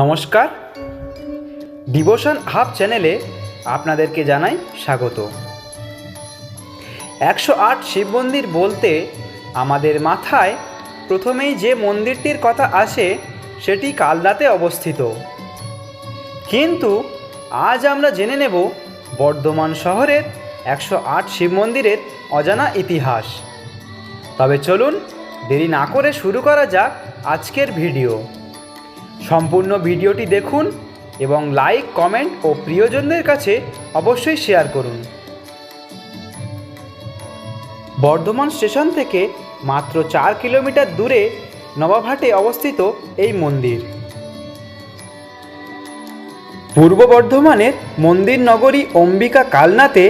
নমস্কার। Devotion hub চ্যানেলে আপনাদেরকে জানাই স্বাগত। একশো আট শিব মন্দির বলতে আমাদের মাথায় প্রথমেই যে মন্দিরটির কথা আসে, সেটি কালদাতে অবস্থিত। কিন্তু আজ আমরা জেনে নেব বর্ধমান শহরের একশো আট শিব মন্দিরের অজানা ইতিহাস। তবে চলুন দেরি না করে শুরু করা যাক আজকের ভিডিও। সম্পূর্ণ ভিডিওটি দেখুন এবং লাইক, কমেন্ট ও প্রিয়জনদের কাছে অবশ্যই শেয়ার করুন। বর্ধমান স্টেশন থেকে মাত্র চার কিলোমিটার দূরে নবাবহাটে অবস্থিত এই মন্দির। পূর্ব বর্ধমানের মন্দির নগরী অম্বিকা কালনাতে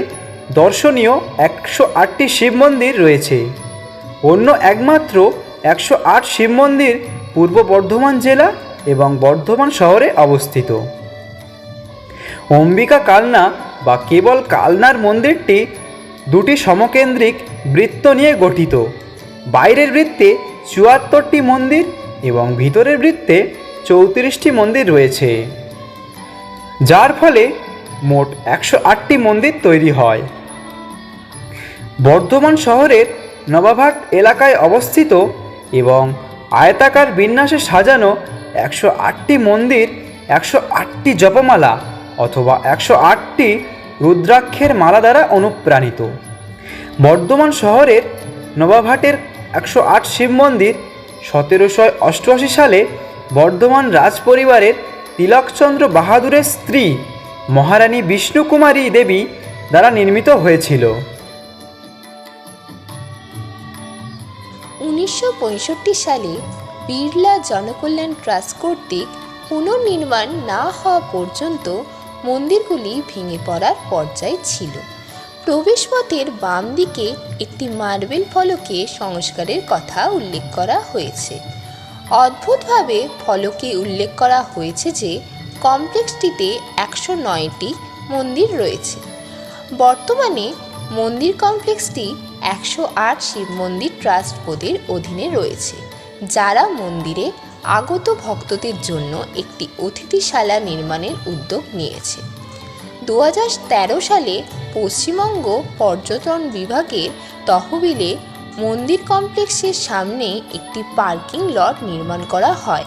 দর্শনীয় একশো আটটি শিব মন্দির রয়েছে। অন্য একমাত্র একশো আট শিব মন্দির পূর্ব বর্ধমান জেলা এবং বর্ধমান শহরে অবস্থিত। অম্বিকা কালনা বা কেবল কালনার মন্দিরটি দুটি সমকেন্দ্রিক বৃত্ত নিয়ে গঠিত। বাইরের বৃত্তে চুয়াত্তরটি মন্দির এবং ভিতরের বৃত্তে চৌত্রিশটি মন্দির রয়েছে। যার ফলে মোট একশো আটটি মন্দির তৈরি হয়। বর্ধমান শহরের নবাবহাট এলাকায় অবস্থিত এবং আয়তাকার বিন্যাসে সাজানো একশো আটটি মন্দির, একশো আটটি জপমালা অথবা একশো আটটি রুদ্রাক্ষের মালা দ্বারা অনুপ্রাণিত। বর্ধমান শহরের নবাভাটের একশো আট শিব মন্দির সতেরোশো অষ্টআশি সালে বর্ধমান রাজ পরিবারের তিলকচন্দ্র বাহাদুরের স্ত্রী মহারানী বিষ্ণুকুমারী দেবী দ্বারা নির্মিত হয়েছিল। উনিশশো পঁয়ষট্টি সালে বিড়লা জনকল্যাণ ট্রাস্ট কর্তৃক পুনর্নির্মাণ না হওয়া পর্যন্ত মন্দিরগুলি ভেঙে পড়ার পর্যায়ে ছিল। প্রবেশপথের বাম দিকে একটি মার্বেল ফলকে সংস্কারের কথা উল্লেখ করা হয়েছে। অদ্ভুতভাবে ফলকে উল্লেখ করা হয়েছে যে, কমপ্লেক্সটিতে একশো নয়টি মন্দির রয়েছে। বর্তমানে মন্দির কমপ্লেক্সটি একশো আট শিব মন্দির ট্রাস্ট বোর্ডের অধীনে রয়েছে। যারা মন্দিরে আগত ভক্তদের জন্য একটি অতিথিশালা নির্মাণের উদ্যোগ নিয়েছে। দুহাজার তেরো সালে পশ্চিমবঙ্গ পর্যটন বিভাগের তহবিলে মন্দির কমপ্লেক্সের সামনে একটি পার্কিং লট নির্মাণ করা হয়।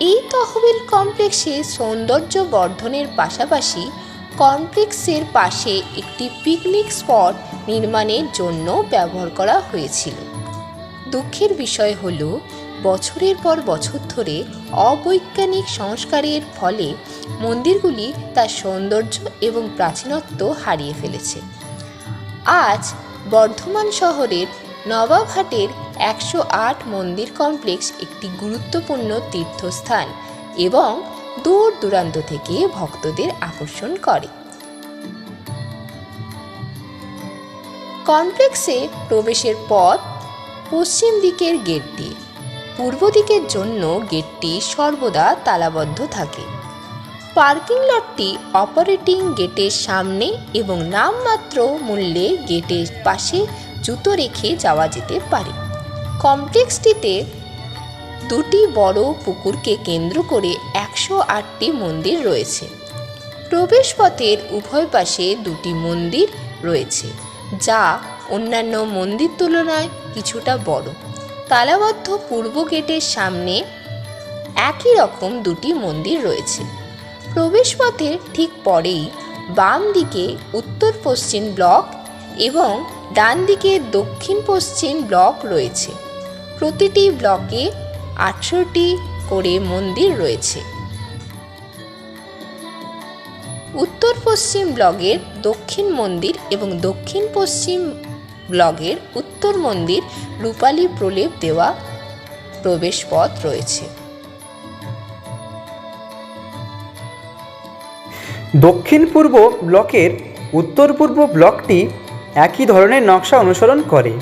এই তহবিল কমপ্লেক্সে সৌন্দর্য বর্ধনের পাশাপাশি কমপ্লেক্সের পাশে একটি পিকনিক স্পট নির্মাণের জন্য ব্যবহার করা হয়েছিল। দুঃখের বিষয় হল, বছরের পর বছর ধরে অবৈজ্ঞানিক সংস্কারের ফলে মন্দিরগুলি তার সৌন্দর্য এবং প্রাচীনত্ব হারিয়ে ফেলেছে। আজ বর্ধমান শহরের নবাবহাটের একশো আট মন্দির কমপ্লেক্স একটি গুরুত্বপূর্ণ তীর্থস্থান এবং দূর দূরান্ত থেকে ভক্তদের আকর্ষণ করে। কমপ্লেক্সে প্রবেশের পথ পশ্চিম দিকের গেট দিয়ে পূর্ব দিকের জন্য গেটটি সর্বদা তালাবদ্ধ থাকে। পার্কিং লটটি অপারেটিং গেটের সামনে এবং নামমাত্র মূল্যে গেটের পাশে জুতো রেখে যাওয়া যেতে পারে। কমপ্লেক্সটিতে দুটি বড় পুকুরকে কেন্দ্র করে একশো আটটি মন্দির রয়েছে। প্রবেশপথের উভয় পাশে দুটি মন্দির রয়েছে, যা অন্যান্য মন্দির তুলনায় কিছুটা বড়। তালাবদ্ধ পূর্ব গেটের সামনে একই রকম দুটি মন্দির রয়েছে। প্রবেশপথের ঠিক পরেই বাম দিকে উত্তর পশ্চিম ব্লক এবং ডান দিকে দক্ষিণ পশ্চিম ব্লক রয়েছে। প্রতিটি ব্লকে আটশোটি করে মন্দির রয়েছে। উত্তর পশ্চিম ব্লগের দক্ষিণ মন্দির এবং দক্ষিণ পশ্চিম ব্লগের উত্তর মন্দির রূপালী প্রলেপ দেওয়া প্রবেশপথ রয়েছে। দক্ষিণ পূর্ব ব্লকের উত্তর পূর্ব ব্লকটি একই ধরনের নকশা অনুসরণ করে।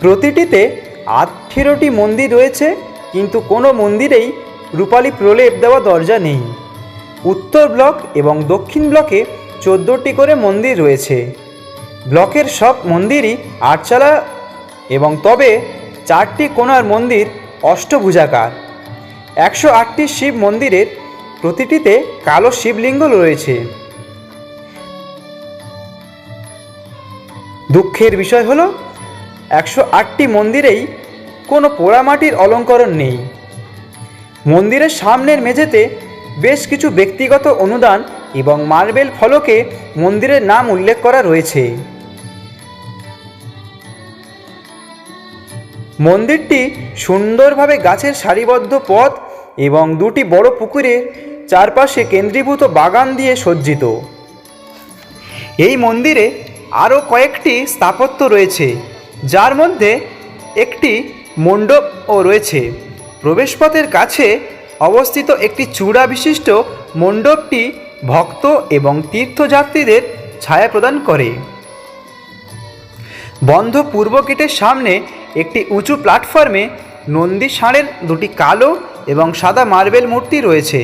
প্রতিটিতে আঠেরোটি মন্দির রয়েছে কিন্তু কোনো মন্দিরেই রূপালী প্রলেপ দেওয়া দরজা নেই। উত্তর ব্লক এবং দক্ষিণ ব্লকে চোদ্দোটি করে মন্দির রয়েছে। ব্লকের সব মন্দিরই আটচালা এবং তবে চারটি কোণার মন্দির অষ্টভুজাকার। একশো আটটি শিব মন্দিরের প্রতিটিতে কালো শিবলিঙ্গ রয়েছে। দুঃখের বিষয় হলো, একশো আটটি মন্দিরেই কোনো পোড়ামাটির অলঙ্করণ নেই। মন্দিরের সামনের মেঝেতে বেশ কিছু ব্যক্তিগত অনুদান এবং মার্বেল ফলকে মন্দিরের নাম উল্লেখ করা রয়েছে। মন্দিরটি সুন্দরভাবে গাছের সারিবদ্ধ পথ এবং দুটি বড় পুকুরের চারপাশে কেন্দ্রীভূত বাগান দিয়ে সজ্জিত। এই মন্দিরে আরও কয়েকটি স্থাপত্য রয়েছে, যার মধ্যে একটি মণ্ডপও রয়েছে। প্রবেশপথের কাছে অবস্থিত একটি চূড়া বিশিষ্ট মণ্ডপটি ভক্ত এবং তীর্থযাত্রীদের ছায়া প্রদান করে। বন্ধ পূর্ব গেটের সামনে একটি উঁচু প্ল্যাটফর্মে নন্দী ষাঁড়ের দুটি কালো এবং সাদা মার্বেল মূর্তি রয়েছে।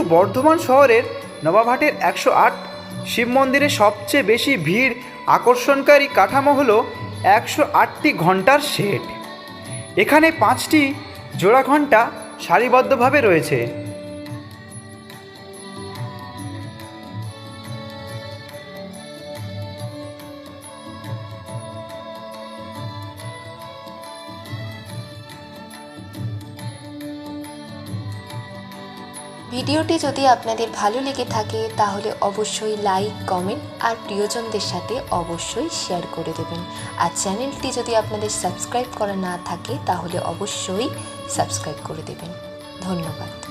কিন্তু বর্ধমান শহরের নবাবহাটের একশো আট শিব মন্দিরে সবচেয়ে বেশি ভিড় আকর্ষণকারী কাঠামো হলো একশো আটটি ঘণ্টার সেট এখানে পাঁচটি জোড়া ঘণ্টা সারিবদ্ধভাবে রয়েছে। ভিডিওটি যদি আপনাদের ভালো লেগে থাকে, তাহলে অবশ্যই লাইক, কমেন্ট আর প্রিয়জনদের সাথে অবশ্যই শেয়ার করে দেবেন। আর চ্যানেলটি যদি আপনাদের সাবস্ক্রাইব করা না থাকে, তাহলে অবশ্যই সাবস্ক্রাইব করে দেবেন। ধন্যবাদ।